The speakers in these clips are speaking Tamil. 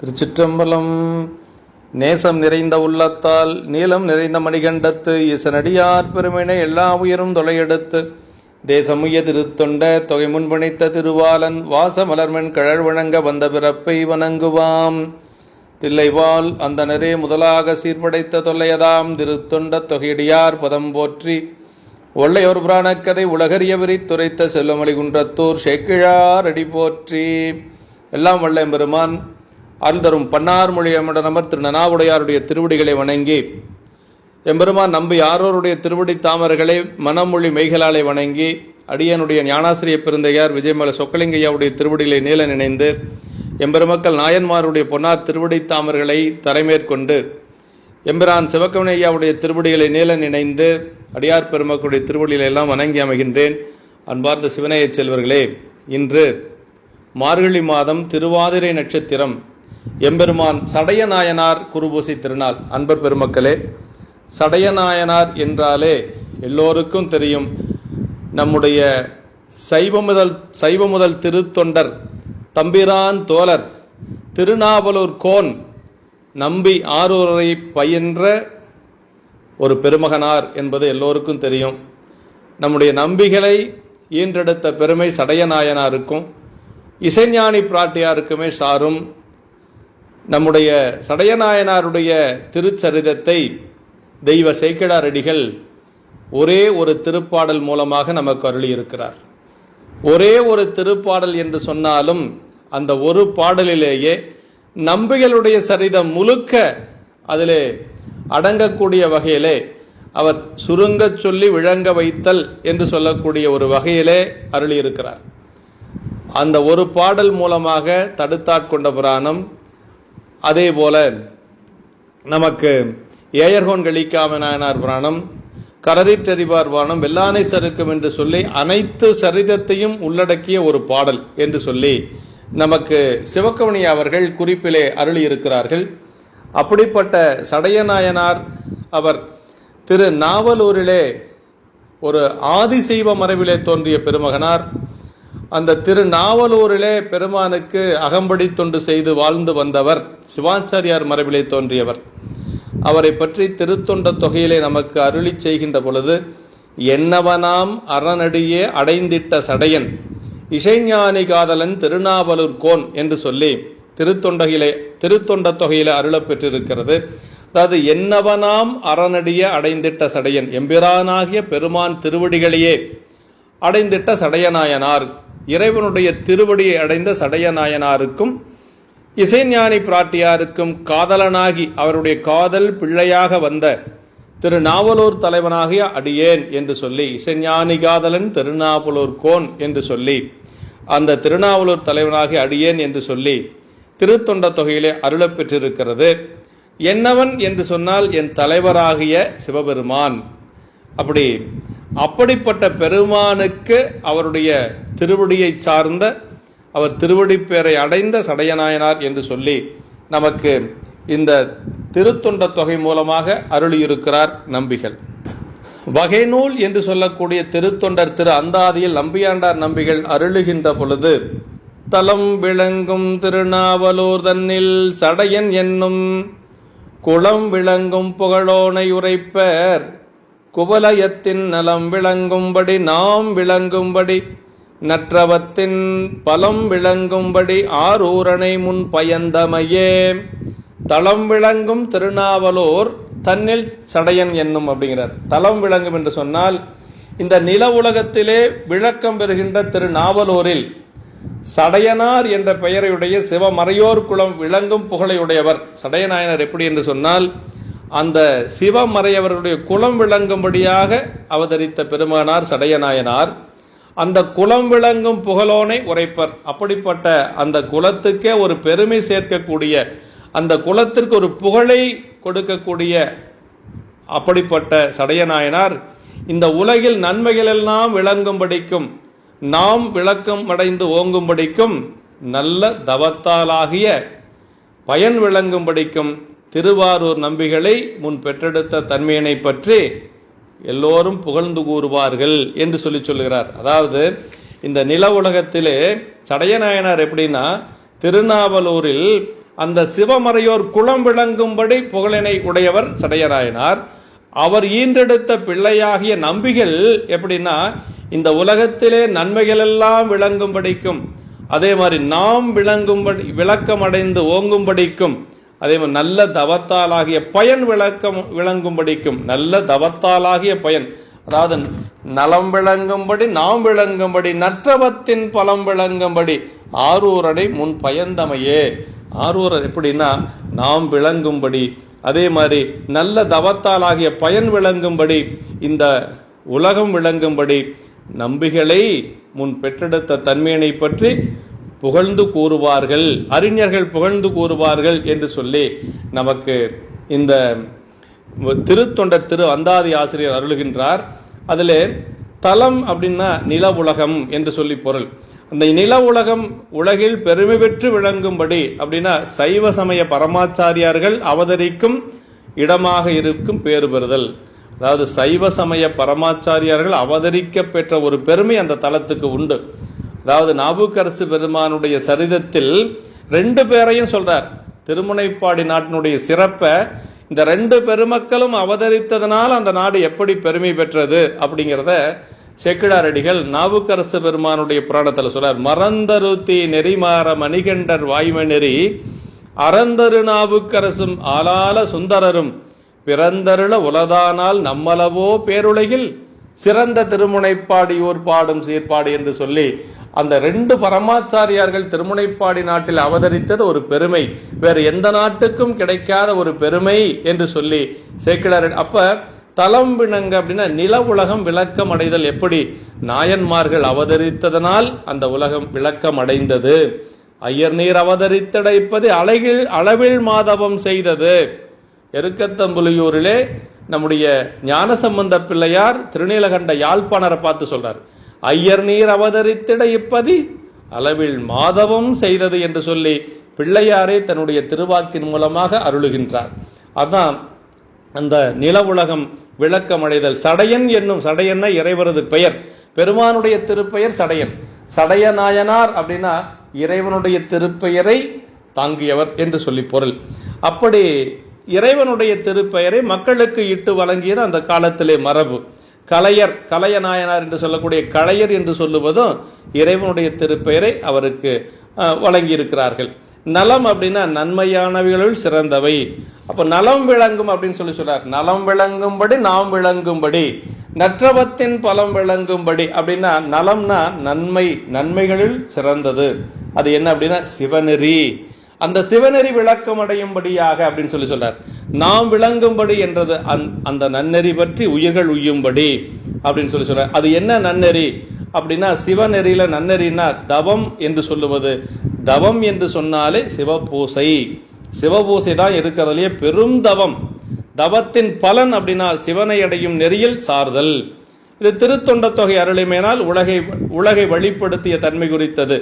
திருச்சிற்றம்பலம். நேசம் நிறைந்த உள்ளத்தால் நீலம் நிறைந்த மணிகண்டத்து இசனடியார் பெருமினை எல்லா உயரும் தொலையெடுத்து தேசமுய திருத்தொண்ட தொகை முன்பணித்த திருவாலன் வாசமலர்மென் கழல் வழங்க வந்த பிறப்பை வணங்குவாம். தில்லைவால் அந்தனரே முதலாக சீர்படைத்த தொல்லையதாம் திருத்தொண்ட தொகையடியார் பதம் போற்றி ஒள்ளையோர் புராணக்கதை உலகறிய விரித்துரைத்த செல்வமணி குன்றத்தூர் ஷேக்கிழார் அடி போற்றி. எல்லாம் வல்ல பெருமான் அருள்தரும் பன்னார் திரு நனாவுடையாருடைய திருவடிகளை வணங்கி எம்பெருமான் நம்பி யாரோருடைய திருவடி தாமர்களை மனமொழி மெய்களாலை வணங்கி அடியனுடைய ஞானாசிரிய பெருந்தையார் விஜயமல சொக்கலிங்கையாவுடைய திருவடிகளை நீல நினைந்து எம்பெருமக்கள் நாயன்மாருடைய பொன்னார் திருவடி தாமர்களை தரைமேற்கொண்டு எம்பிரான் சிவக்கவனையாவுடைய திருவடிகளை நீல நினைந்து அடியார் பெருமக்களுடைய திருவடிகளை எல்லாம் வணங்கி அமைகின்றேன். அன்பார்ந்த சிவனையச் செல்வர்களே இன்று மார்கழி மாதம் திருவாதிரை நட்சத்திரம் எம்பெருமான் சடையநாயனார் குருபூசி திருநாள். அன்பர் பெருமக்களே சடையநாயனார் என்றாலே எல்லோருக்கும் தெரியும் நம்முடைய சைவ முதல் சைவ முதல் திருத்தொண்டர் தம்பிரான் தோழர் திருநாவலூர் கோன் நம்பி ஆரூரை பயின்ற ஒரு பெருமகனார் என்பது எல்லோருக்கும் தெரியும். நம்முடைய நம்பிகளை ஈன்றெடுத்த பெருமை சடையநாயனாருக்கும் இசைஞானி பிராட்டியாருக்குமே சாரும் நம்முடைய சடையநாயனாருடைய திருச்சரிதத்தை தெய்வ சேக்கிடாரடிகள் ஒரே ஒரு திருப்பாடல் மூலமாக நமக்கு அருளியிருக்கிறார். ஒரே ஒரு திருப்பாடல் என்று சொன்னாலும் அந்த ஒரு பாடலிலேயே நம்பிகளுடைய சரிதம் முழுக்க அதிலே அடங்கக்கூடிய வகையிலே அவர் சுருங்கச் சொல்லி விளங்க வைத்தல் என்று சொல்லக்கூடிய ஒரு வகையிலே அருளியிருக்கிறார். அந்த ஒரு பாடல் மூலமாக தடுத்தாட்கொண்ட புராணம் அதே போல நமக்கு ஏயர்கோன் கழிக்காம நாயனார் புராணம் கரரிற்றறிவார் புராணம் வெள்ளானை சறுக்கும் என்று சொல்லி அனைத்து சரிதத்தையும் உள்ளடக்கிய ஒரு பாடல் என்று சொல்லி நமக்கு சிவக்கவனி அவர்கள் குறிப்பிலே அருளியிருக்கிறார்கள். அப்படிப்பட்ட சடையநாயனார் அவர் திரு நாவலூரிலே ஒரு ஆதிசைவ மரபிலே தோன்றிய பெருமகனார். அந்த திருநாவலூரிலே பெருமானுக்கு அகம்படி தொண்டு செய்து வாழ்ந்து வந்தவர் சிவாச்சாரியார் மரபிலே தோன்றியவர். அவரை பற்றி திருத்தொண்ட தொகையிலே நமக்கு அருளி செய்கின்ற பொழுது என்னவனாம் அரணடியே அடைந்திட்ட சடையன் இசைஞானி காதலன் திருநாவலூர் கோன் என்று சொல்லி திருத்தொண்டகிலே திருத்தொண்ட தொகையிலே அருளப் பெற்றிருக்கிறது. அதாவது என்னவனாம் அறநடிய அடைந்திட்ட சடையன் எம்பிரானாகிய பெருமான் திருவடிகளையே அடைந்திட்ட சடையநாயனார் இறைவனுடைய திருவடியை அடைந்த சடையநாயனாருக்கும் இசைஞானி பிராட்டியாருக்கும் காதலனாகி அவருடைய காதல் பிள்ளையாக வந்த திரு நாவலூர் தலைவனாகிய அடியேன் என்று சொல்லி இசைஞானி காதலன் திருநாவலூர் கோன் என்று சொல்லி அந்த திருநாவலூர் தலைவனாகிய அடியேன் என்று சொல்லி திருத்தொண்ட தொகையிலே அருளப் பெற்றிருக்கிறது. என்னவன் என்று சொன்னால் என் தலைவராகிய சிவபெருமான். அப்படி அப்படிப்பட்ட பெருமானுக்கு அவருடைய திருவடியை சார்ந்த அவர் திருவடி பேரை அடைந்த சடையநாயனார் என்று சொல்லி நமக்கு இந்த திருத்தொண்ட தொகை மூலமாக அருளியிருக்கிறார் நம்பிகள். வகைநூல் என்று சொல்லக்கூடிய திருத்தொண்டர் திரு அந்தாதியில் நம்பியாண்டார் நம்பிகள் அருளுகின்ற பொழுது தலம் விளங்கும் திருநாவலூர் தன்னில் சடையன் என்னும் குளம் விளங்கும் புகழோனை உரைப்பர் குவலயத்தின் நலம் விளங்கும்படி நாம் விளங்கும்படி நற்றவத்தின் பலம் விளங்கும்படி ஆரூரனை முன் பயந்தமையே. தளம் விளங்கும் திருநாவலூர் தன்னில் சடையன் என்னும் அப்படிங்கிறார். தலம் விளங்கும் என்று சொன்னால் இந்த நில உலகத்திலே விளக்கம் பெறுகின்ற திருநாவலூரில் சடையனார் என்ற பெயரையுடைய சிவமறையோர் குலம் விளங்கும் புகழையுடையவர். சடையநாயனர் எப்படி என்று சொன்னால் அந்த சிவமறையவருடைய குலம் விளங்கும்படியாக அவதரித்த பெருமானார் சடையநாயனார் அந்த குலம் விளங்கும் புகழோனை உரைப்பர். அப்படிப்பட்ட அந்த குலத்துக்கே ஒரு பெருமை சேர்க்கக்கூடிய அந்த குலத்திற்கு ஒரு புகழை கொடுக்கக்கூடிய அப்படிப்பட்ட சடையநாயனார் இந்த உலகில் நன்மைகள் எல்லாம் விளங்கும்படிக்கும் நாம் விளக்கம் அடைந்து ஓங்கும்படிக்கும் நல்ல தவத்தாலாகிய பயன் விளங்கும்படிக்கும் திருவாரூர் நம்பிகளை முன் பெற்றெடுத்த தன்மையினை பற்றி எல்லோரும் புகழ்ந்து கூறுவார்கள் என்று சொல்லி சொல்கிறார் அதாவது இந்த நில உலகத்திலே சடையநாயனார் எப்படின்னா திருநாவலூரில் அந்த சிவமறையோர் குளம் விளங்கும்படி புகழினை உடையவர் சடையராயனார் அவர் ஈன்றெடுத்த பிள்ளையாகிய நம்பிகள் எப்படின்னா இந்த உலகத்திலே நன்மைகள் எல்லாம் விளங்கும்படிக்கும் அதே மாதிரி நாம் விளங்கும்படி விளக்கமடைந்து ஓங்கும்படிக்கும் அதே மாதிரி நல்ல தவத்தாலாகிய பயன் விளக்கம் விளங்கும்படிக்கும் நல்ல தவத்தாலாகிய பயன். அதாவது நலம் விளங்கும்படி நாம் விளங்கும்படி நற்றவத்தின் பலம் விளங்கும்படி ஆரூரனை முன் பயந்தமையே. ஆரூரர் எப்படின்னா நாம் விளங்கும்படி. அதே மாதிரி நல்ல தவத்தாலாகிய பயன் விளங்கும்படி இந்த உலகம் விளங்கும்படி நம்பிகளை முன் பெற்றெடுத்த தன்மையினை பற்றி புகழ்ந்து கூறுவார்கள் அறிஞர்கள் புகழ்ந்து கூறுவார்கள் என்று சொல்லி நமக்கு இந்த திருத்தொண்டர் திரு அந்தாதி ஆசிரியர் அருளுகின்றார். அதில் தலம் அப்படின்னா நில உலகம் என்று சொல்லி பொருள். அந்த நில உலகம் உலகில் பெருமை பெற்று விளங்கும்படி அப்படின்னா சைவ சமய பரமாச்சாரியார்கள் அவதரிக்கும் இடமாக இருக்கும் பேறு பெறுதல். அதாவது சைவ சமய பரமாச்சாரியார்கள் அவதரிக்க பெற்ற ஒரு பெருமை அந்த தலத்துக்கு உண்டு. அதாவது நாபுக்கரசு பெருமானுடைய சரிதத்தில் ரெண்டு பேரையும் சொல்றார். திருமுனைப்பாடி நாட்டினுடைய சிறப்பை இந்த ரெண்டு பெருமக்களும் அவதரித்ததனால் அந்த நாடு எப்படி பெருமை பெற்றது அப்படிங்கிறத செக்கிடாரடிகள் நாவுக்கரசு பெருமானுடைய புராணத்தில் சொல்றார். மறந்தருத்தி நெறிமாற மணிகண்டர் வாய்மை நெறி அறந்தரு நாவுக்கரசும் ஆளால சுந்தரரும் பிறந்தருள உலதானால் நம்மளவோ பேருலகில் சிறந்த திருமுனைப்பாடியூர் பாடும் சீர்பாடு என்று சொல்லி அந்த ரெண்டு பரமாச்சாரியார்கள் திருமுனைப்பாடி நாட்டில் அவதரித்தது ஒரு பெருமை. வேறு எந்த நாட்டுக்கும் கிடைக்காத ஒரு பெருமை என்று சொல்லி சேக்கிழார் அப்ப தலம் விணங்க அப்படின்னா நில உலகம் விளக்கம் அடைதல் எப்படி? நாயன்மார்கள் அவதரித்ததனால் அந்த உலகம் விளக்கம் அடைந்தது. ஐயர் நீர் அவதரித்தடைப்பது அழகில் அளவில் மாதவம் செய்தது. எருக்கத்தம்புலியூரிலே நம்முடைய ஞானசம்பந்த பிள்ளையார் திருநீலகண்ட யாழ்ப்பாணரை பார்த்து சொல்றார். ஐயர் நீர் அவதரித்திட இப்பதி அளவில் மாதவம் செய்தது என்று சொல்லி பிள்ளையாரே தன்னுடைய திருவாக்கின் மூலமாக அருளுகின்றார். அதான் அந்த நில உலகம் விளக்கமடைதல். சடையன் என்னும் சடையன்ன இறைவரது பெயர். பெருமானுடைய திருப்பெயர் சடையன். சடைய நாயனார் அப்படின்னா இறைவனுடைய திருப்பெயரை தாங்கியவர் என்று சொல்லி பொருள். அப்படி இறைவனுடைய திருப்பெயரை மக்களுக்கு இட்டு வழங்கியது அந்த காலத்திலே மரபு. கலையர் கலைய நாயனார் என்று சொல்லக்கூடிய கலையர் என்று சொல்லுவதும் இறைவனுடைய திருப்பெயரை அவருக்கு வழங்கியிருக்கிறார்கள். நலம் அப்படின்னா நன்மையானவைகளுள் சிறந்தவை. அப்போ நலம் விளங்கும் அப்படின்னு சொல்லி சொல்றார் நலம் விளங்கும்படி நாம் விளங்கும்படி. நற்றவத்தின் பலம் விளங்கும்படி அப்படின்னா நலம்னா நன்மை நன்மைகளில் சிறந்தது. அது என்ன அப்படின்னா சிவநெறி. அந்த சிவநெறி விளக்கம் அடையும்படியாக அப்படின்னு சொல்லி சொல்றார். நாம் விளங்கும்படி என்றது அந்த- அந்த நன்னெறி பற்றி உயிர்கள் உய்யும்படி அப்படின்னு சொல்லி சொல்றார். அது என்ன நன்னெறி? அப்படின்னா சிவநெறியில நன்னெறினா தவம் என்று சொல்லுவது. தவம் என்று சொன்னாலே சிவபூசை சிவபூசை தான் இருக்கிறதுலையே பெரும் தவம். தவத்தின் பலன் அப்படின்னா சிவனை அடையும் நெறியில் சார்தல் இது திருத்தொண்ட தொகை அருளிமையினால் உலகை உலகை வழிப்படுத்திய தன்மை குறித்தது.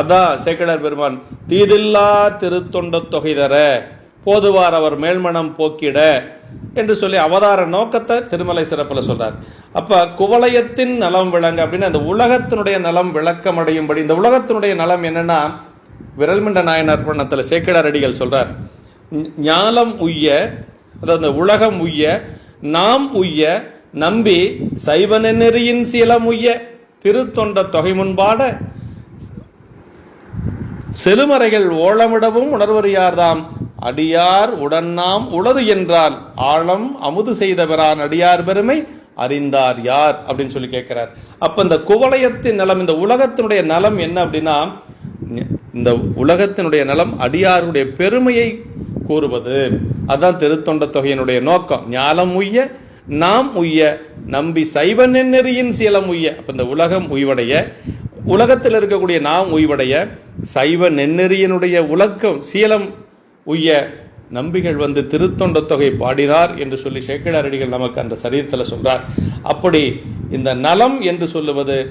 அதான் சேக்கிழார் பெருமான் தீதில்லா திருத்தொண்ட தொகை தர போதுவார் அவர் மேல்மனம் போக்கிட என்று சொல்லி அவதார நோக்கத்தை திருமலை சிறப்பில் சொல்றார். அப்ப குவலயத்தின் நலம் விளங்க அப்படின்னு அந்த உலகத்தினுடைய நலம் விளக்கம் அடையும்படி இந்த உலகத்தினுடைய நலம் என்னன்னா விரல்மிண்ட நாயனார் பண்ணத்தில் சேக்கிழார் அடிகள் சொல்றார். ஞானம் ஞாலம் உய்ய அதாவது உலகம் உய்ய நாம் உய்ய நம்பி சைவ நெறியின் சீலம் உய்ய திருத்தொண்ட தொகை முன்பாட செலுமறைகள் ஓலமிடவும் உணர்வறியார்தாம். அடியார் உடன்னாம் உளது என்றால் ஆழம் அமுது செய்தவரான் அடியார் பெருமை அறிந்தார் யார்? அப்படின்னு சொல்லி கேட்கிறார். அப்ப இந்த குவலயத்தின் நலம் இந்த உலகத்தினுடைய நலம் என்ன அப்படின்னா இந்த உலகத்தினுடைய நலம் அடியாருடைய பெருமையை கூறுவது. அதான் திருத்தொண்ட தொகையினுடைய நோக்கம். ஞாலம் உய்ய நாம் உய்ய நம்பி சைவ நெறியின் சீலம் உய்ய. அப்போ இந்த உலகம் உய்வடைய உலகத்தில் இருக்கக்கூடிய நாம் உய்வடைய சைவ நென்னெறியனுடைய உலக்கம் சீலம் உய்ய நம்பிகள் வந்து திருத்தொண்ட தொகை பாடினார் என்று சொல்லி சேக்கிழாரடிகள் நமக்கு அந்த சரீரத்தில் சொல்றார். அப்படி இந்த நலம் என்று சொல்லுவது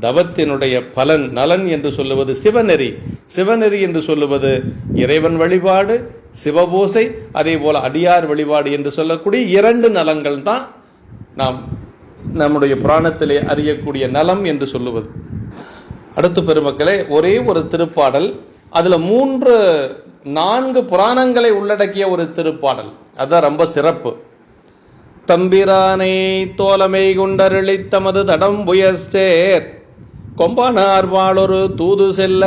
தவத்தினுடைய பலன் நலன் என்று சொல்லுவது சிவநெறி. சிவநெறி என்று சொல்லுவது இறைவன் வழிபாடு சிவபூசை அதே போல அடியார் வழிபாடு என்று சொல்லக்கூடிய இரண்டு நலங்கள் தான் நாம் நம்முடைய புராணத்திலே அறியக்கூடிய நலம் என்று சொல்லுவது. அடுத்து பெருமக்களே ஒரே ஒரு திருப்பாடல் அதில் மூன்று நான்கு புராணங்களை உள்ளடக்கிய ஒரு திருப்பாடல். அதுதான் ரொம்ப சிறப்பு. தம்பிரானை தோலமை குண்டருளித் தமது தடம் புயஸ்தேர் கொம்பனார் வாழொரு தூது செல்ல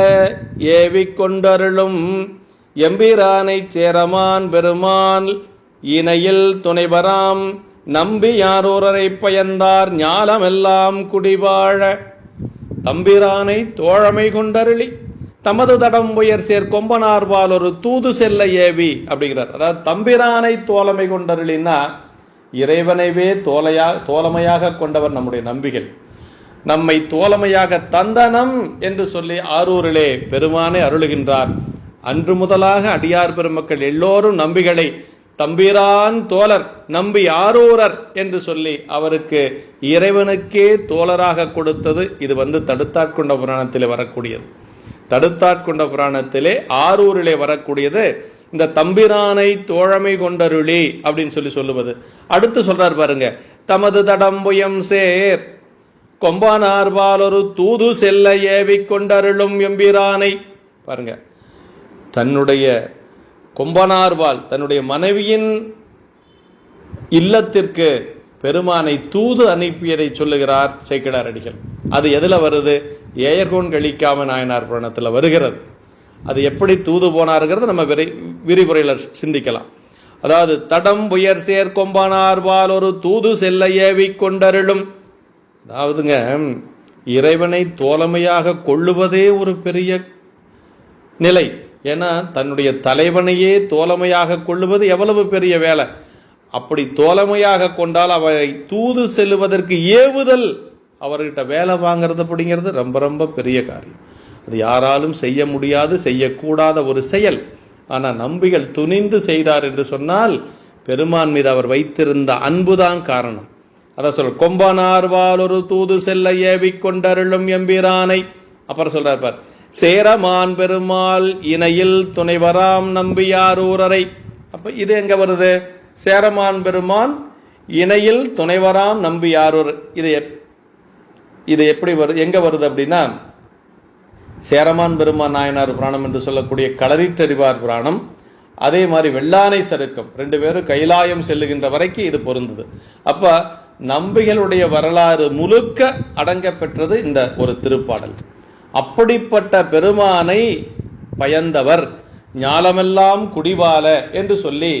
ஏவிக் கொண்டருளும் எம்பிரானைச் சேரமான் பெருமான். இணையில் துணைவராம் நம்பி யாரூரரை பயந்தார் ஞாலமெல்லாம் குடிவாழ. தம்பிரானை தோழமை கொண்டருளி தமது தடம் உயர் சேர் கொம்பனார்வால் ஒரு தூது செல்ல ஏவி அப்படிங்கிறார். அதாவது தம்பிரானை தோழமை கொண்டருளின்னா இறைவனைவே தோலையா தோழமையாக கொண்டவர் நம்முடைய நம்பிகள். நம்மை தோழமையாக தந்தனம் என்று சொல்லி ஆரூரிலே பெருமானை அருளுகின்றார். அன்று முதலாக அடியார் பெருமக்கள் எல்லோரும் நம்பிகளை தம்பிரான் தோழர் நம்பி ஆரூரர் என்று சொல்லி அவருக்கு இறைவனுக்கே தோழராக கொடுத்தது இது வந்து தடுத்தாட்கொண்ட புராணத்திலே வரக்கூடியது. தடுத்தாட்கொண்ட புராணத்திலே ஆரூரிலே வரக்கூடியது இந்த தம்பிரானை தோழமை கொண்டருளி அப்படின்னு சொல்லி சொல்லுவது. அடுத்து சொல்றார் பாருங்க தமது தடம்புயம் சேர் கொம்பனார்பால் ஒரு தூது செல்ல ஏவி கொண்டருளும் எம்பிரானை. பாருங்க. தன்னுடைய கொம்பனார்வால் தன்னுடைய மனைவியின் இல்லத்திற்கு பெருமானை தூது அனுப்பியதை சொல்லுகிறார் சேக்கிடார் அடிகள் அது எதில் வருது? ஏயர்கோன் கழிக்காம நாயனார் புராணத்தில் வருகிறது. அது எப்படி தூது போனாருங்கிறது நம்ம விரை விரிவுரையில் சிந்திக்கலாம். அதாவது தடம் உயர் சேர் கொம்பனார்வால் ஒரு தூது செல்ல ஏவி கொண்டருளும் அதாவதுங்க இறைவனை தோழமையாக கொள்ளுவதே ஒரு பெரிய நிலை. ஏன்னா தன்னுடைய தலைவனையே தோழமையாக கொள்ளுவது எவ்வளவு பெரிய வேலை. அப்படி தோழமையாக கொண்டால் அவரை தூது செல்லுவதற்கு ஏவுதல் அவர்கிட்ட வேலை வாங்கிறது அப்படிங்கிறது ரொம்ப ரொம்ப பெரிய காரியம். அது யாராலும் செய்ய முடியாது செய்யக்கூடாத ஒரு செயல். ஆனால் நம்பிகள் துணிந்து செய்தார் என்று சொன்னால் பெருமான் மீது அவர் வைத்திருந்த அன்புதான் காரணம். அதான் சொல் கொம்பனார்வால் ஒரு தூது செல்ல ஏவிக் கொண்டருளும் எம்பிரானை. அப்புறம் சொல்றார் பார் சேரமான் பெருமாள் இணையில் துணைவராம் நம்பியாரூரரை அப்ப இது எங்க வருது? சேரமான் பெருமான் இணையில் துணைவராம் நம்பியாரூர் இது எப்- இது எப்படி வருது? எங்க வருது அப்படின்னா சேரமான் பெருமான் நாயனார் புராணம் என்று சொல்லக்கூடிய களரிற்றறிவார் புராணம். அதே மாதிரி வெள்ளானை சருக்கம் ரெண்டு பேரும் கைலாயம் செல்லுகின்ற வரைக்கும் இது பொருந்தது. அப்போ நம்பிகளுடைய வரலாறு முழுக்க அடங்க பெற்றது இந்த ஒரு திருப்பாடல். அப்படிப்பட்ட பெருமானை பயந்தவர் ஞாலமெல்லாம் குடிவால என்று சொல்லி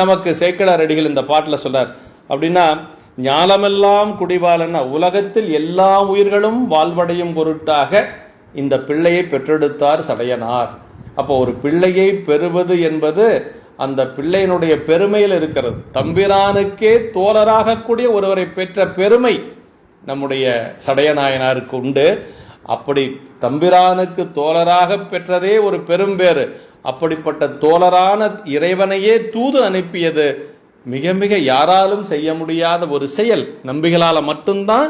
நமக்கு சேக்கலார் அடிகள் இந்த பாட்டில் சொல்றார் அப்படின்னா ஞாலமெல்லாம் குடிவாலன்னா உலகத்தில் எல்லா உயிர்களும் வாழ்வடையும் பொருட்டாக இந்த பிள்ளையை பெற்றெடுத்தார் சடையனார். அப்போ ஒரு பிள்ளையை பெறுவது என்பது அந்த பிள்ளையினுடைய பெருமையில் இருக்கிறது. தம்பிரானுக்கே தோழராகக்கூடிய ஒருவரை பெற்ற பெருமை நம்முடைய சடையநாயனாருக்கு உண்டு. அப்படி தம்பிரானுக்கு தோழராக பெற்றதே ஒரு பெரும்பேறு அப்படிப்பட்ட தோழரான இறைவனையே தூது அனுப்பியது மிக மிக யாராலும் செய்ய முடியாத ஒரு செயல். நம்பிகளால் மட்டும்தான்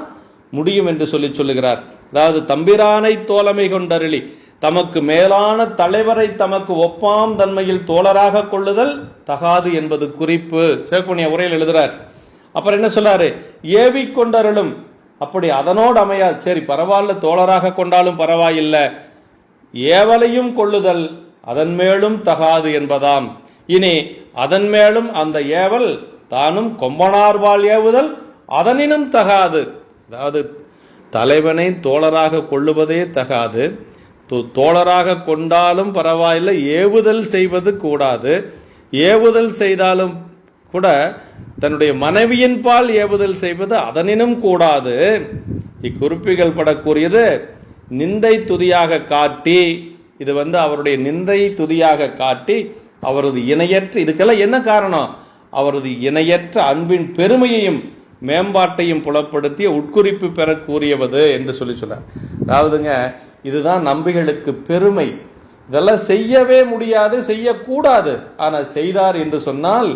முடியும் என்று சொல்லி சொல்லுகிறார். அதாவது தம்பிரானை தோழமை கொண்டருளி. தமக்கு மேலான தலைவரை தமக்கு ஒப்பாம் தன்மையில் தோழராக கொள்ளுதல் தகாது என்பது குறிப்பு. சேக்குனிய உரையில் எழுதுறார். அப்புறம் என்ன சொல்றாரு ஏவி கொண்டருளும். அப்படி அதனோடு அமையாது சரி பரவாயில்ல தோழராக கொண்டாலும் பரவாயில்லை. ஏவலையும் கொள்ளுதல் அதன் மேலும் தகாது என்பதாம். இனி அதன் மேலும் அந்த ஏவல் தானும் கொம்பனார்வாள் ஏவுதல் அதனினும் தகாது. அதாவது தலைவனை தோழராக கொள்ளுவதே தகாது. தோழராக கொண்டாலும் பரவாயில்லை ஏவுதல் செய்வது கூடாது. ஏவுதல் செய்தாலும் கூட தன்னுடைய மனைவியின் பால் ஏவுதல் செய்வது அதனினும் கூடாது. இக்குறிப்புகள் படக்கூடியது நிந்தை துதியாக காட்டி இது வந்து அவருடைய நிந்தை துதியாக காட்டி அவரது இணையற்ற இதுக்கெல்லாம் என்ன காரணம்? அவரது இணையற்ற அன்பின் பெருமையையும் மேம்பாட்டையும் புலப்படுத்திய உட்குறிப்பு பெற என்று சொல்லி சொல்றார் அதாவதுங்க இதுதான் நம்பிகளுக்கு பெருமை. இதெல்லாம் செய்யவே முடியாது செய்யக்கூடாது. ஆனால் செய்தார் என்று சொன்னால்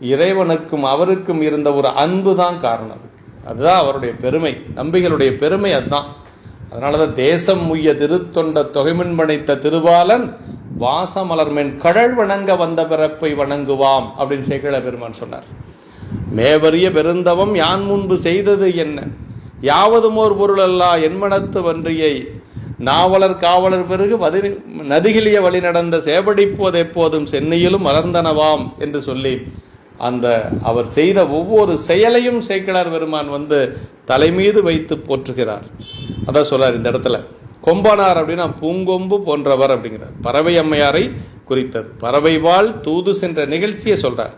இறைவனுக்கும் அவருக்கும் இருந்த ஒரு அன்பு தான் காரணம் அதுதான் அவருடைய பெருமை. நம்பிகளுடைய பெருமை அதுதான். அதனாலதான் தேசம் முய்ய திருத்தொண்ட தொகைமின் படைத்த திருபாலன் வாசமலர்மென் கடல் வணங்க வந்த பிறப்பை வணங்குவாம் அப்படின்னு சேக்கிழ பெருமான் சொன்னார். மேவரிய பெருந்தவம் யான் முன்பு செய்தது என்ன? யாவதும் ஓர் பொருளல்லா என்மனத்து வன்றியை நாவலர் காவலர் பிறகு வதி நதிகிலிய வழி நடந்த சேவடிப்போது எப்போதும் சென்னையிலும் மலர்ந்தனவாம் என்று சொல்லி அந்த அவர் செய்த ஒவ்வொரு செயலையும் சேக்கிழார் பெருமான் வந்து தலைமீது வைத்து போற்றுகிறார். அதான் சொல்றார் இந்த இடத்துல. கொம்பனார் அப்படின்னா பூங்கொம்பு போன்றவர் அப்படிங்கிறார். பறவை அம்மையாரை குறித்தது. பறவை வாழ் தூது சென்ற நிகழ்ச்சியை சொல்றார்.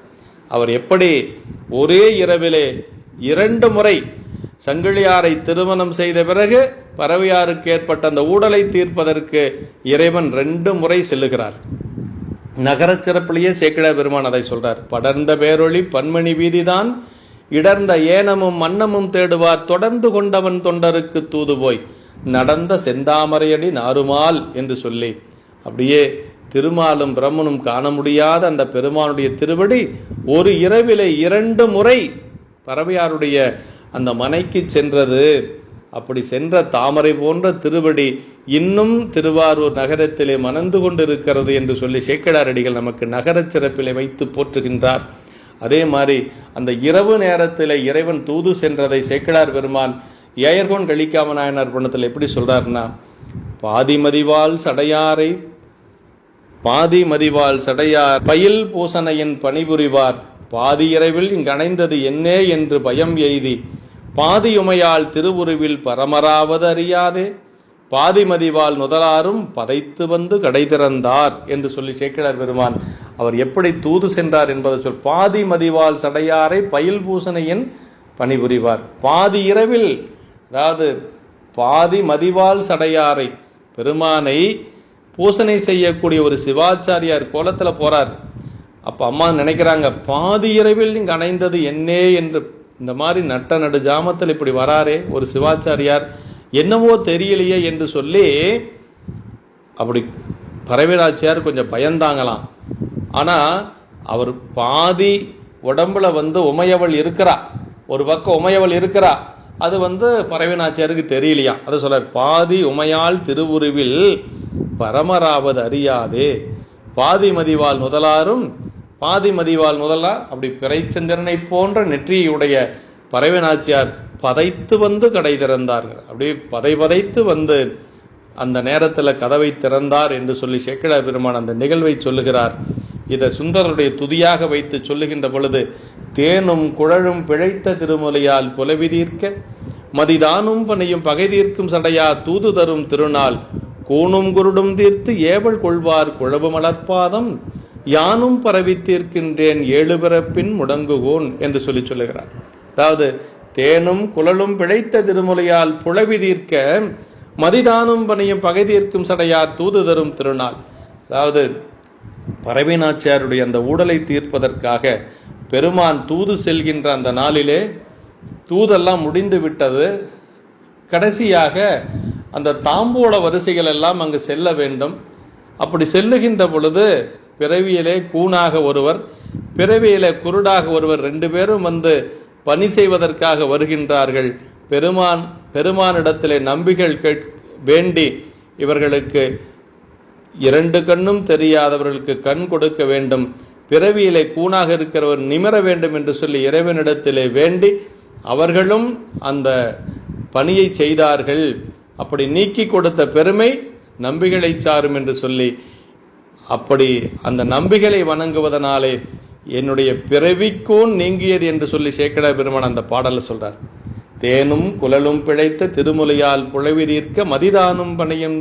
அவர் எப்படி ஒரே இரவிலே இரண்டு முறை சங்கிலியாரை திருமணம் செய்த பிறகு பறவையாருக்கு ஏற்பட்ட அந்த ஊடலை தீர்ப்பதற்கு இறைவன் ரெண்டு முறை செல்லுகிறார். நகர சிறப்பிலேயே சேக்கிழார் பெருமான் அதை சொல்றார். படர்ந்த பேரொளி பன்மணி வீதிதான் இடர்ந்த ஏனமும் மன்னமும் தேடுவார் தொடர்ந்து கொண்டவன் தொண்டருக்கு தூது போய் நடந்த செந்தாமரையடி நாருமால் என்று சொல்லி. அப்படியே திருமாலும் பிரம்மனும் காண முடியாத அந்த பெருமானுடைய திருவடி ஒரு இரவிலே இரண்டு முறை பறவையாருடைய அந்த மனைக்கு சென்றது. அப்படி சென்ற தாமரை போன்ற திருவடி இன்னும் திருவாரூர் நகரத்திலே மணந்து கொண்டிருக்கிறது என்று சொல்லி சேக்கடாரடிகள் அடிகள் நமக்கு நகரச் சிறப்பிலே வைத்து போற்றுகின்றார். அதே மாதிரி அந்த இரவு நேரத்தில் இறைவன் தூது சென்றதை சேக்கடார் பெருமான் ஏயர்கோன் கழிக்காம நாயனார் பணத்தில் எப்படி சொல்றாருன்னா பாதிமதிவால் சடையாரை பாதி மதிவால் சடையார் பயில் பூசனையின் பணிபுரிவார். பாதி இரவில் இங்கணைந்தது என்னே என்று பயம் எய்தி பாதியுமையால் திருவுருவில் பரமராவது அறியாதே பாதிமதிவால் முதலாரும் பதைத்து வந்து கடை திறந்தார் என்று சொல்லி சேக்கிழார் பெருமான். அவர் எப்படி தூது சென்றார் என்பதை சொல். பாதி மதிவால் சடையாரை பயில் பூசணையின் பணிபுரிவார். பாதி இரவில் அதாவது பாதி மதிவால் சடையாரை பெருமானை பூசணை செய்யக்கூடிய ஒரு சிவாச்சாரியார் கோலத்தில் போறார். அப்போ அம்மா நினைக்கிறாங்க பாதி இரவில் இங்கு அணைந்தது என்னே என்று இந்த மாதிரி நட்ட நடு ஜாமத்தில் இப்படி வராரே ஒரு சிவாச்சாரியார் என்னவோ தெரியலையே என்று சொல்லி அப்படி பரவேலாச்சியார் கொஞ்சம் பயந்தாங்களாம். ஆனால் அவர் பாதி உடம்புல வந்து உமையவள் இருக்கிறா. ஒரு பக்கம் உமையவள் இருக்கிறா. அது வந்து பறவைநாச்சியாருக்கு தெரியலையா? அதை சொல்ல பாதி உமையால் திருவுருவில் பரமராவது அறியாதே பாதி மதிவால் முதலாரும் பாதி மதிவால் முதலா அப்படி பிறைச்சந்திரனை போன்ற நெற்றியுடைய பறவைநாச்சியார் பதைத்து வந்து கடை திறந்தார்கள். அப்படியே பதை பதைத்து வந்து அந்த நேரத்தில் கதவை திறந்தார் என்று சொல்லி சேக்கிழா பெருமான் அந்த நிகழ்வை சொல்லுகிறார். இதை சுந்தரருடைய துதியாக வைத்து சொல்லுகின்ற பொழுது தேனும் குழலும் பிழைத்த திருமலையால் புலவி தீர்க்க மதிதானும் பனையும் பகை தீர்க்கும் சடையா தூது தரும் திருநாள் கூணும் குருடும் தீர்த்து ஏவல் கொள்வார் குழவு மலர்பாதம் யானும் பரவி தீர்க்கின்றேன் ஏழு பிறப்பின் முடங்குகோன் என்று சொல்லி சொல்லுகிறார். அதாவது தேனும் குழலும் பிழைத்த திருமுலையால் புலவி தீர்க்க மதிதானும் பனையும் பகை தீர்க்கும் சடையார் தூது தரும் திருநாள். அதாவது பறவைநாச்சியாருடைய அந்த ஊடலை தீர்ப்பதற்காக பெருமான் தூது செல்கின்ற அந்த நாளிலே தூதெல்லாம் முடிந்து விட்டது. கடைசியாக அந்த தாம்பூல வரிசைகள் எல்லாம் அங்கு செல்ல வேண்டும். அப்படி செல்லுகின்ற பொழுது பிறவியிலே கூணாக ஒருவர் பிறவியிலே குருடாக ஒருவர் ரெண்டு பேரும் வந்து பணி செய்வதற்காக வருகின்றார்கள். பெருமான் பெருமானிடத்திலே நம்பிகள் கேட் வேண்டி இவர்களுக்கு இரண்டு கண்ணும் தெரியாதவர்களுக்கு கண் கொடுக்க வேண்டும். பிறவியிலே கூணாக இருக்கிறவர் நிமிர வேண்டும் என்று சொல்லி இறைவனிடத்திலே வேண்டி அவர்களும் அந்த பணியை செய்தார்கள். அப்படி நீக்கி கொடுத்த பெருமை நம்பிகளை சாரும் என்று சொல்லி அப்படி அந்த நம்பிகளை வணங்குவதனாலே என்னுடைய பிறவிக்கும் நீங்கியது என்று சொல்லி சேக்கடா பெருமான் அந்த பாடலை சொல்றார். தேனும் குழலும் பிழைத்த திருமுலையால் புழவி தீர்க்க மதிதானும் பணியும்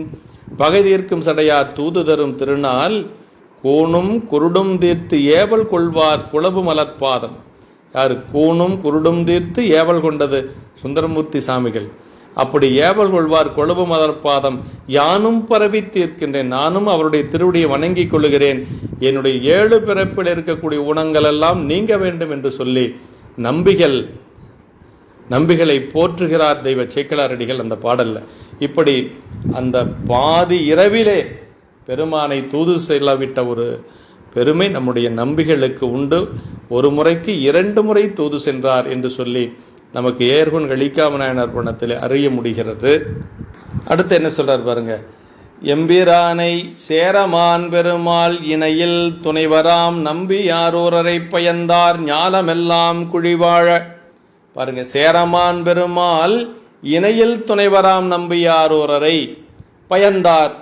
பகை தீர்க்கும் சடையார் தூது தரும் திருநாள் கூணும் குருடும் தீர்த்து ஏவல் கொள்வார் குளவு மலர்பாதம். யார்? கூணும் குருடும் தீர்த்து ஏவல் கொண்டது சுந்தரமூர்த்தி சாமிகள். அப்படி ஏவல் கொள்வார் கொழுவு மலர்பாதம் யானும் பரவி தீர்க்கின்றேன். நானும் அவருடைய திருவடியை வணங்கிக் கொள்ளுகிறேன். என்னுடைய ஏழு பிறப்பில் இருக்கக்கூடிய உணங்கள் எல்லாம் நீங்க வேண்டும் என்று சொல்லி நம்பிகள் நம்பிகளை போற்றுகிறார் தெய்வ சேக்கலாரடிகள் அந்த பாடல்ல. இப்படி அந்த பாதி இரவிலே பெருமானை தூது செல்லவிட்ட ஒரு பெருமை நம்முடைய நம்பிகளுக்கு உண்டு. ஒரு முறைக்கு இரண்டு முறை தூது சென்றார் என்று சொல்லி நமக்கு ஏர்குன் கழிக்காமநாயனார் பணத்தில் அறிய முடிகிறது. அடுத்து என்ன சொல்றார் பாருங்க. எம்பிரானை சேரமான் பெருமாள் இணையில் துணைவராம் நம்பி யாரோரரை பயந்தார் ஞாலமெல்லாம் குழிவாழ. பாருங்க சேரமான் பெருமாள் இணையில் துணைவராம் நம்பி யாரூரரை பயந்தார்.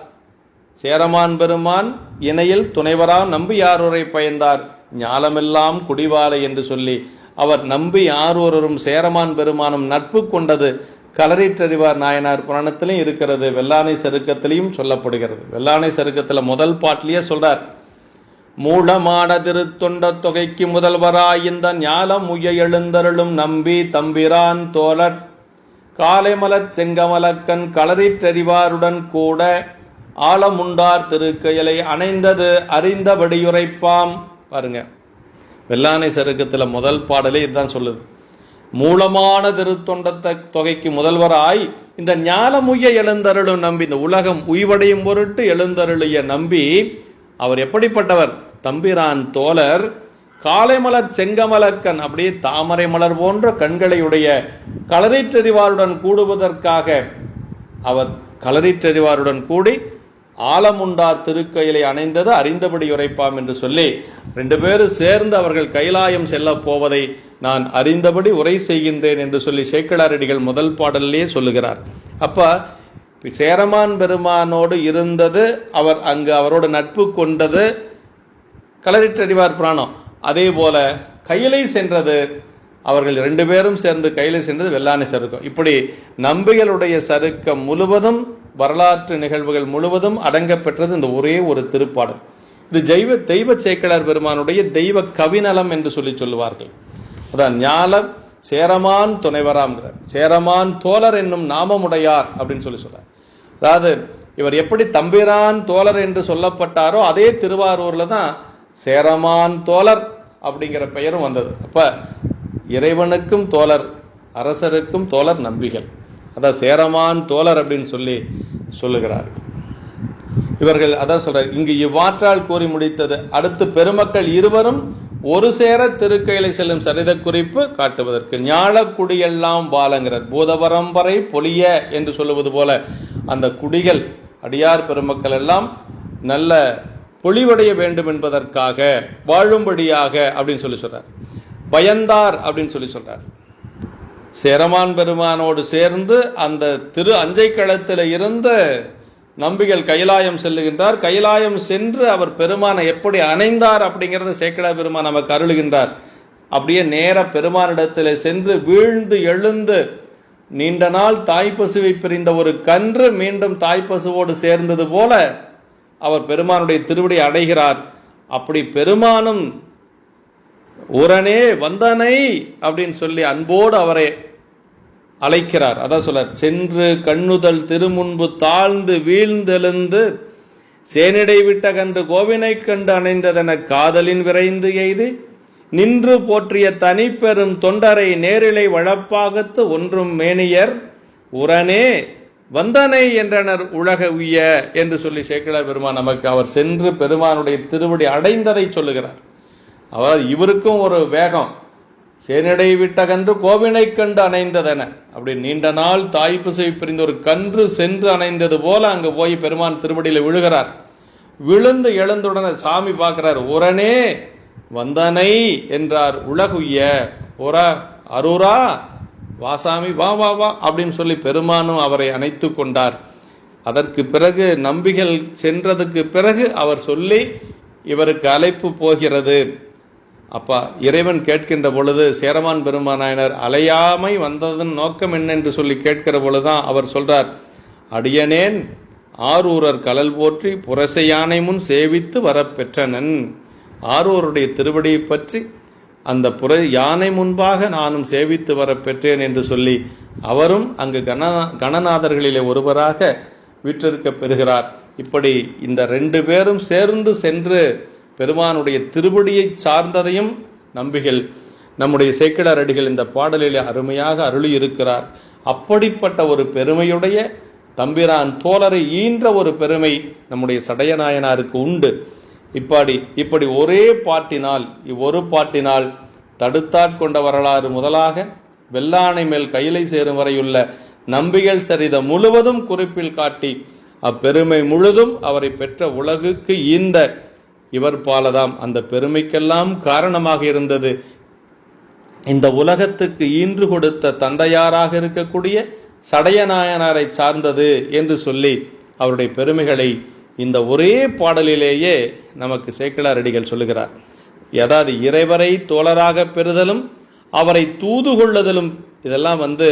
சேரமான் பெருமான் இணையில் துணைவராம் நம்பி யாரூரை பயந்தார் ஞாலமெல்லாம் குடிவாலை என்று சொல்லி. அவர் நம்பி யாரூரரும் சேரமான் பெருமானும் நட்பு கொண்டது கலரிற்றறிவார் நாயனார் புராணத்திலையும் இருக்கிறது. வெள்ளானை சருக்கத்திலையும் சொல்லப்படுகிறது. வெள்ளானை சருக்கத்தில் முதல் பாட்டிலேயே சொல்றார் மூலமான திருத்தொண்ட தொகைக்கு முதல்வராய் இந்த ஞாலம் உய எழுந்தருளும் நம்பி தம்பிரான் தோழர். காலைமலர் செங்கமலக்கண் களரிற்றறிவாருடன் கூட ஆலமுண்டார் திருக்கையலை அணைந்தது அறிந்தபடியுரைப்பாம். பாருங்க. வெள்ளானை சருக்கத்தில் முதல் பாடலே இதுதான் சொல்லுது. மூலமான திருத்தொண்ட தொகைக்கு முதல்வராய் இந்த ஞாலமுய எழுந்தருளும் நம்பி இந்த உலகம் உய்வடையும் பொருட்டு எழுந்தருளிய நம்பி அவர் எப்படிப்பட்டவர்? தம்பிரான் தோழர் காலைமலர் செங்கமலக்கண் அப்படியே தாமரை மலர் போன்ற கண்களையுடைய களரிற்றறிவாருடன் கூடுவதற்காக அவர் களரிற்றறிவாருடன் கூடி ஆலமுண்டார் திருக்கையிலை அணைந்தது அறிந்தபடி உரைப்பாம் என்று சொல்லி ரெண்டு பேரும் சேர்ந்து அவர்கள் கைலாயம் செல்ல போவதை நான் அறிந்தபடி உரை செய்கின்றேன் என்று சொல்லி சேக்கடாரடிகள் முதல் பாடலிலேயே சொல்லுகிறார். அப்போ சேரமான் பெருமானோடு இருந்தது அவர் அங்கு அவரோடு நட்பு கொண்டது களரிற்றறிவார் புராணம். அதே போல கையிலை சென்றது அவர்கள் ரெண்டு பேரும் சேர்ந்து கையிலை சென்றது வெள்ளானை சருக்கம் இப்படி நம்பிகளுடைய சருக்கம் முழுவதும் வரலாற்று நிகழ்வுகள் முழுவதும் அடங்கப்பெற்றது இந்த ஒரே ஒரு திருப்பாடல். இது ஜெய்வ தெய்வ சேக்கலார் பெருமானுடைய தெய்வ கவிநலம் என்று சொல்லி சொல்லுவார்கள். அதான் ஞாலம் சேரமான் துணைவராம்ங்கிறார். சேரமான் தோழர் என்னும் நாமமுடையார் அப்படின்னு சொல்லி சொல்றார். அதாவது இவர் எப்படி தம்பிரான் தோழர் என்று சொல்லப்பட்டாரோ அதே திருவாரூரில் தான் சேரமான் தோழர் அப்படிங்கிற பெயரும் வந்தது. அப்போ இறைவனுக்கும் தோழர் அரசருக்கும் தோழர் நம்பிகள். அதான் சேரமான் தோழர் அப்படின்னு சொல்லி சொல்லுகிறார்கள். இவர்கள் அதான் சொல்றார் இங்கு இவ்வாற்றால் கூறி முடித்தது அடுத்து பெருமக்கள் இருவரும் ஒரு சேர திருக்கையிலை செல்லும் சரித குறிப்பு காட்டுவதற்கு ஞாழக்குடியெல்லாம் வாழங்கிறார் பூதபரம்பரை பொலிய என்று சொல்லுவது போல அந்த குடிகள் அடியார் பெருமக்கள் எல்லாம் நல்ல பொலிவடைய வேண்டும் என்பதற்காக வாழும்படியாக அப்படின்னு சொல்லி சொல்றார். பயந்தார் அப்படின்னு சொல்லி சொல்றார். சேரமான் பெருமானோடு சேர்ந்து அந்த திரு அஞ்சை களத்தில் இருந்த நம்பிகள் கைலாயம் செல்லுகின்றார். கைலாயம் சென்று அவர் பெருமானை எப்படி அணைந்தார் அப்படிங்கிறத சேக்கடா பெருமான் நமக்கு அருளுகின்றார். அப்படியே நேர பெருமானிடத்தில் சென்று வீழ்ந்து எழுந்து நீண்ட நாள் தாய்ப்பசுவை பிரிந்த ஒரு கன்று மீண்டும் தாய்ப்பசுவோடு சேர்ந்தது போல அவர் பெருமானுடைய திருவடி அடைகிறார். அப்படி பெருமானும் உரனே வந்தனை அப்படின்னு சொல்லி அன்போடு அவரை அழைக்கிறார். அதான் சொல்றார் சென்று கண்ணுதல் திருமுன்பு தாழ்ந்து வீழ்ந்தெழுந்து சேனிடை விட்ட கன்று கோவினை கண்டு அணைந்ததென காதலின் விரைந்து எய்து நின்று போற்றிய தனிப்பெரும் தொண்டரை நேரிலை வளப்பாகத்து ஒன்றும் மேனியர் உரனே வந்தனை என்றனர் உலக உய்ய என்று சொல்லி சேக்கிழார் பெருமான் நமக்கு அவர் சென்று பெருமானுடைய திருவடி அடைந்ததை சொல்லுகிறார். அதாவது இவருக்கும் ஒரு வேகம். சேனடை விட்ட கன்று கோவினை கண்டு அணைந்ததென. அப்படி நீண்ட நாள் தாய் செய் பிரிந்த ஒரு கன்று சென்று அணைந்தது போல அங்கே போய் பெருமான் திருவடியில் விழுகிறார். விழுந்து எழுந்துடனே சாமி பார்க்கிறார் உரனே வந்தனை என்றார் உலகுய்ய. உர அரூரா வாசாமி வா வா வா அப்படின்னு சொல்லி பெருமானும் அவரை அணைத்து கொண்டார். அதற்கு பிறகு நம்பிகள் சென்றதுக்கு பிறகு அவர் சொல்லி இவருக்கு அழைப்பு போகிறது. அப்பா இறைவன் கேட்கின்ற பொழுது சேரமான் பெருமானாயனர் அலையாமை வந்ததன் நோக்கம் என்ன என்று சொல்லி கேட்கிற பொழுதுதான் அவர் சொல்றார் அடியனேன் ஆரூரர் கலல் போற்றி புரசை யானை முன் சேவித்து வரப்பெற்றனன் ஆரூருடைய திருவடியை பற்றி அந்த புற யானை முன்பாக நானும் சேவித்து வரப்பெற்றேன் என்று சொல்லி அவரும் அங்கு கண கணநாதர்களிலே ஒருவராக வீற்றிருக்க பெறுகிறார். இப்படி இந்த ரெண்டு பேரும் சேர்ந்து சென்று பெருமானுடைய திருவடியை சார்ந்ததையும் நம்பிகள். நம்முடைய சேக்கிடார் அடிகள் இந்த பாடலில் அருமையாக அருளி இருக்கிறார் அப்படிப்பட்ட ஒரு பெருமையுடைய தம்பிரான் தோழரை ஈன்ற ஒரு பெருமை நம்முடைய சடையநாயனாருக்கு உண்டு. இப்படி இப்படி ஒரே பாட்டினால் இவ்வொரு பாட்டினால் தடுத்தாட்கொண்ட வரலாறு முதலாக வெள்ளானை மேல் கையிலை சேரும் வரையுள்ள நம்பிகள் சரிதம் முழுவதும் குறிப்பில் காட்டி அப்பெருமை முழுதும் அவரை பெற்ற உலகுக்கு ஈந்த இவர் பாலதாம். அந்த பெருமைக்கெல்லாம் காரணமாக இருந்தது. இந்த உலகத்துக்கு ஈன்று கொடுத்த தந்தையாராக இருக்கக்கூடிய சடையநாயனாரை சார்ந்தது என்று சொல்லி அவருடைய பெருமைகளை இந்த ஒரே பாடலிலேயே நமக்கு சேக்கிழார் அடிகள் சொல்லுகிறார். அதாவது இறைவரை தோழராக பெறுதலும் அவரை தூது கொள்ளுதலும் இதெல்லாம் வந்து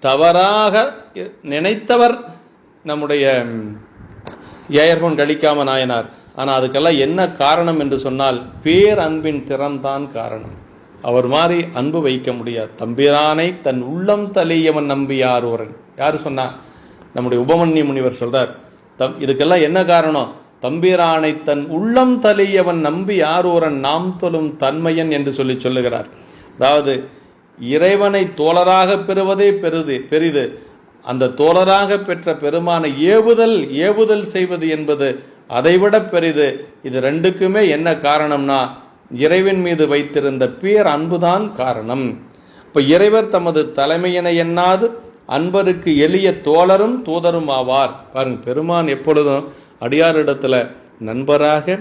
தவறாக நினைத்தவர் நம்முடைய ஏயர்கோன் கழிக்காம நாயனார். ஆனால் அதுக்கெல்லாம் என்ன காரணம் என்று சொன்னால் பேரன்பின் திறம்தான் காரணம். அவர் மாதிரி அன்பு வைக்க முடியாது. தம்பிரானை தன் உள்ளம் தலையவன் நம்பியார் ஒருவன்? யார் சொன்னா? நம்முடைய உபமன்ய முனிவர் சொல்றார் தம் இதுக்கெல்லாம் என்ன காரணம்? தம்பிரானை தன் உள்ளம் தலையவன் நம்பி யாரூரன் நாம் தொழும் தன்மையன் என்று சொல்லி சொல்லுகிறார். அதாவது இறைவனை தோழராக பெறுவதே பெரிது பெரிது. அந்த தோழராக பெற்ற பெருமான ஏவுதல் ஏவுதல் செய்வது என்பது அதைவிட பெரிது. இது ரெண்டுக்குமே என்ன காரணம்னா இறைவன் மீது வைத்திருந்த பேர் அன்புதான் காரணம். இப்போ இறைவர் தமது தலைமையினை எண்ணாது அன்பருக்கு எளிய தோழரும் தூதரும் ஆவார். பாருங்க பெருமான் எப்பொழுதும் அடியாரிடத்தில் நண்பராக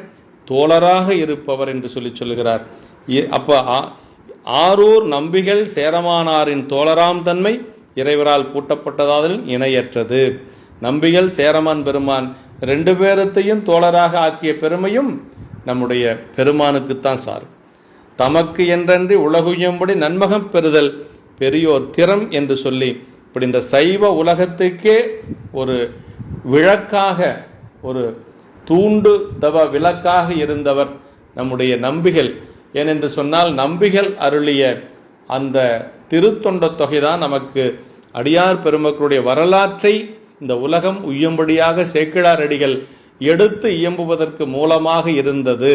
தோழராக இருப்பவர் என்று சொல்லி சொல்கிறார். இ- ஆ- ஆரூர் நம்பிகள் சேரமானாரின் தோழராம் தன்மை இறைவரால் கூட்டப்பட்டதாதலின் இணையற்றது. நம்பிகள் சேரமான் பெருமான் ரெண்டு பேரத்தையும் தோழராக ஆக்கிய பெருமையும் நம்முடைய பெருமானுக்குத்தான் சார் தமக்கு என்றன்றி உலகுயும்படி நன்மகம் பெறுதல் பெரியோர் திறம் என்று சொல்லி இப்படி இந்த சைவ உலகத்துக்கே ஒரு விளக்காக ஒரு தூண்டு தவ விளக்காக இருந்தவர் நம்முடைய நம்பிகள். ஏனென்று சொன்னால் நம்பிகள் அருளிய அந்த திருத்தொண்ட தொகைதான் நமக்கு அடியார் பெருமக்களுடைய வரலாற்றை இந்த உலகம் உய்யும்படியாக சேக்கிழார் அடிகள் எடுத்து இயம்புவதற்கு மூலமாக இருந்தது.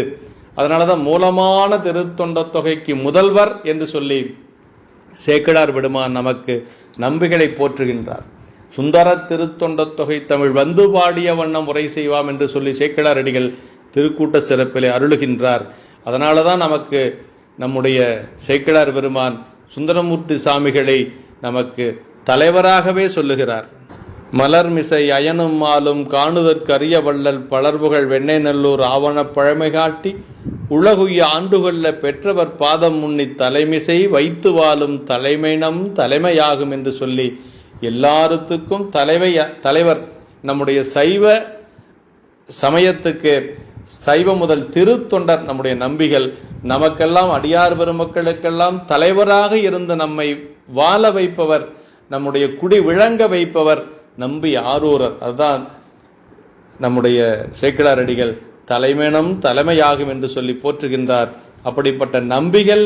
அதனால தான் மூலமான திருத்தொண்ட தொகைக்கு முதல்வர் என்று சொல்லி சேக்கிழார் விடுமான் நமக்கு நம்பிகளை போற்றுகின்றார். சுந்தர திருத்தொண்ட தொகை தமிழ் வந்து பாடிய வண்ணம் உரை செய்வாம் என்று சொல்லி சேக்கிழார் அடிகள் திருக்கூட்ட சிறப்பிலே அருளுகின்றார். அதனால தான் நமக்கு நம்முடைய சேக்கிழார் பெருமான் சுந்தரமூர்த்தி சாமிகளை நமக்கு தலைவராகவே சொல்லுகிறார். மலர்மிசை அயனும் மாலும் காணுதற்கரிய வள்ளல் பலர்புகள் வெண்ணெய் நல்லூர் ஆவணப் பழமை காட்டி உலகுய ஆண்டுகொள்ள பெற்றவர் பாதம் முன்னி தலைமிசை வைத்து வாழும் தலைமைனம் தலைமையாகும் என்று சொல்லி எல்லாருத்துக்கும் தலைவை தலைவர் நம்முடைய சைவ சமயத்துக்கு சைவ முதல் திருத்தொண்டர் நம்முடைய நம்பிகள். நமக்கெல்லாம் அடியார் பெருமக்களுக்கெல்லாம் தலைவராக இருந்து நம்மை வாழ வைப்பவர் நம்முடைய குடி விளங்க வைப்பவர் நம்பி ஆரூரர் அதுதான் நம்முடைய சேக்கிழார் அடிகள் தலைமேனம் தலைமையாகும் என்று சொல்லி போற்றுகின்றார். அப்படிப்பட்ட நம்பிகள்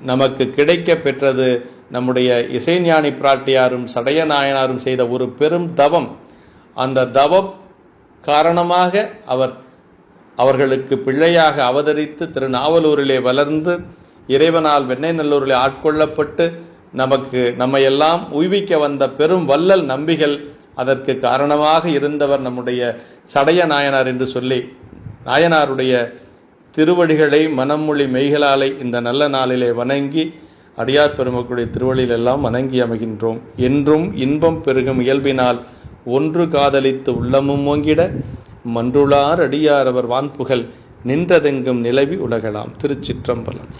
நமக்கு கிடைக்க பெற்றது. நம்முடைய இசைஞானி பிராட்டியாரும் சடைய நாயனாரும் செய்த ஒரு பெரும் தவம். அந்த தவம் காரணமாக அவர் அவர்களுக்கு பிள்ளையாக அவதரித்து திருநாவலூரிலே வளர்ந்து இறைவனால் வெண்ணை நல்லூரிலே ஆட்கொள்ளப்பட்டு நமக்கு நம்மையெல்லாம் உய்விக்க வந்த பெரும் வள்ளல் நம்பிகள் அதற்கு காரணமாக இருந்தவர் நம்முடைய சடைய நாயனார் என்று சொல்லி நாயனாருடைய திருவடிகளை மனமொழி மெய்களாலை இந்த நல்ல நாளிலே வணங்கி அடியார் பெருமக்களுடைய திருவழியிலெல்லாம் வணங்கி அமைகின்றோம். என்றும் இன்பம் பெருகும் இயல்பினால் ஒன்று காதலித்து உள்ளமும் ஓங்கிட மன்றுளார் அடியார் அவர் வான்புகழ் நின்றதெங்கும் நிலவி உலகலாம். திருச்சிற்றம்பலம்.